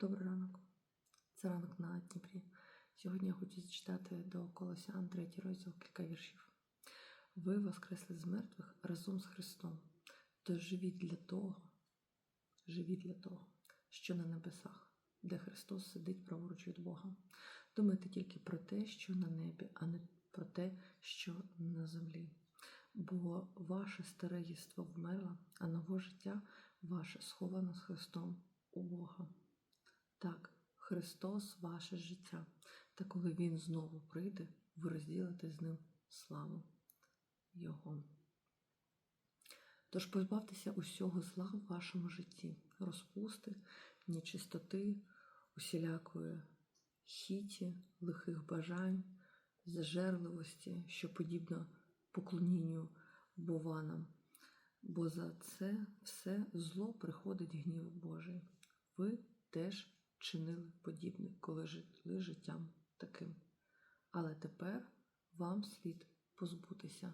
Добрий ранок. Це ранок на Дніпрі. Сьогодні я хочу зачитати до Колосян, третій розділ, кілька віршів. Ви воскресли з мертвих разом з Христом. Тож живіть для того, живіть для того, що на небесах, де Христос сидить праворуч від Бога. Думайте тільки про те, що на небі, а не про те, що на землі. Бо ваше старе єство вмерло, а нове життя ваше сховано з Христом у Бога. Так, Христос ваше життя, та коли Він знову прийде, ви розділите з ним славу Його. Тож позбавтеся усього зла в вашому житті, розпусти, нечистоти, усілякої хіті, лихих бажань, зажерливості, що подібно поклонінню бованам, бо за це все зло приходить гнів Божий. Ви теж чинили подібне, коли жили життям таким. Але тепер вам слід позбутися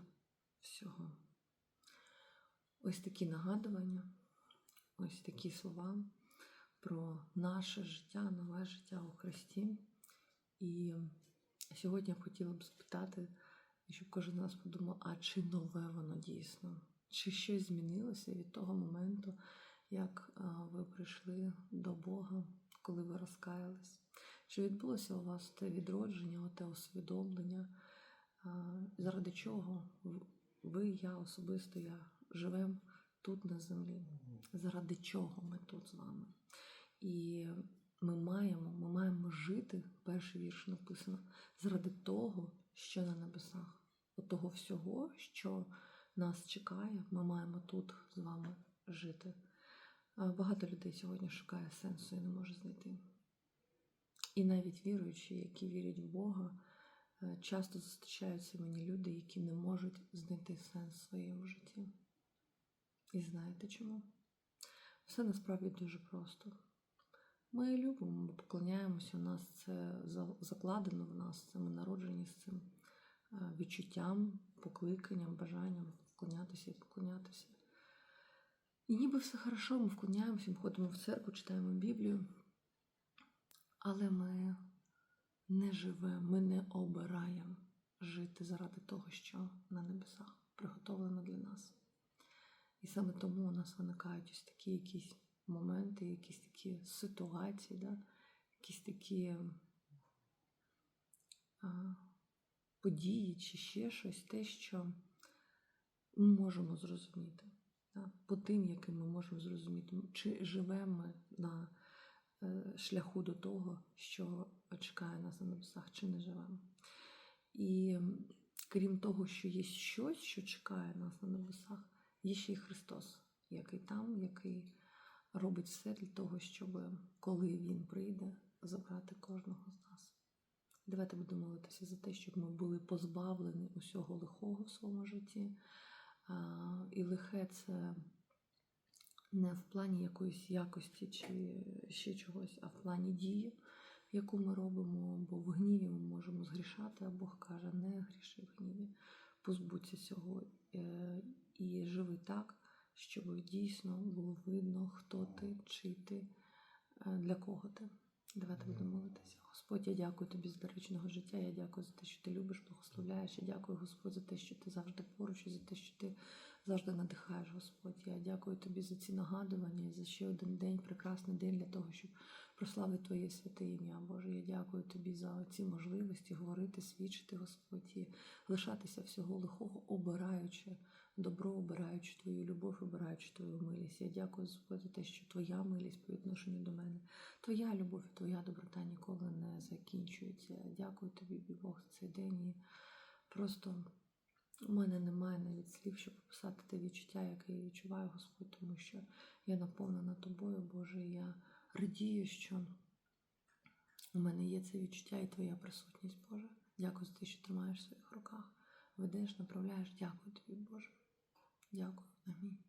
всього. Ось такі нагадування, ось такі слова про наше життя, нове життя у Христі. І сьогодні я хотіла б спитати, щоб кожен з нас подумав, а чи нове воно дійсно? Чи щось змінилося від того моменту, як ви прийшли до Бога, коли ви розкаялись? Чи відбулося у вас те відродження, те усвідомлення, заради чого ви, я особисто, я живемо тут на землі? Заради чого ми тут з вами? І ми маємо, ми маємо жити, перший вірш написано, заради того, що на небесах. От того всього, що нас чекає, ми маємо тут з вами жити. Багато людей сьогодні шукає сенсу і не може знайти. І навіть віруючі, які вірять в Бога, часто зустрічаються мені люди, які не можуть знайти сенс в своєму житті. І знаєте чому? Все насправді дуже просто. Ми любимо, ми поклоняємося, у нас це закладено в нас, це ми народжені з цим відчуттям, покликанням, бажанням вклонятися і поклонятися. І ніби все хорошо, ми вклоняємося, ми ходимо в церкву, читаємо Біблію, але ми не живемо, ми не обираємо жити заради того, що на небесах приготовлено для нас. І саме тому у нас виникають ось такі якісь моменти, якісь такі ситуації, да? якісь такі а, події чи ще щось, те, що ми можемо зрозуміти. По тим, яким ми можемо зрозуміти, чи живемо ми на е, шляху до того, що чекає нас на небесах, чи не живемо. І крім того, що є щось, що чекає нас на небесах, є ще й Христос, який там, який робить все для того, щоб коли Він прийде, забрати кожного з нас. Давайте будемо молитися за те, щоб ми були позбавлені усього лихого в своєму житті. І лихе це не в плані якоїсь якості чи ще чогось, а в плані дії, яку ми робимо, бо в гніві ми можемо згрішати, а Бог каже, не гріши в гніві, позбудься цього е, і живи так, щоб дійсно було видно, хто ти, чи ти, е, для кого ти. Давайте будемо молитися. Господь, я дякую тобі за доречного життя. Я дякую за те, що ти любиш, благословляєш. Я дякую, Господь, за те, що ти завжди поруч, і за те, що ти завжди надихаєш, Господь. Я дякую тобі за ці нагадування, за ще один день, прекрасний день для того, щоб прославити Твоє святе ім'я. Боже, я дякую тобі за ці можливості говорити, свідчити, Господь, і лишатися всього лихого, обираючи добро, обираючи Твою любов, обираючи Твою милість. Я дякую, Господь, за те, що Твоя милість по відношенню до мене, Твоя любов і Твоя доброта ніколи не закінчується. Дякую тобі, Бог, за цей день. І просто у мене немає навіть слів, щоб описати те відчуття, яке я відчуваю, Господь, тому що я наповнена тобою, Боже, і я радію, що у мене є це відчуття і Твоя присутність, Боже. Дякую за те, що тримаєш в своїх руках, ведеш, направляєш. Дякую тобі, Боже. Дякую. Амінь.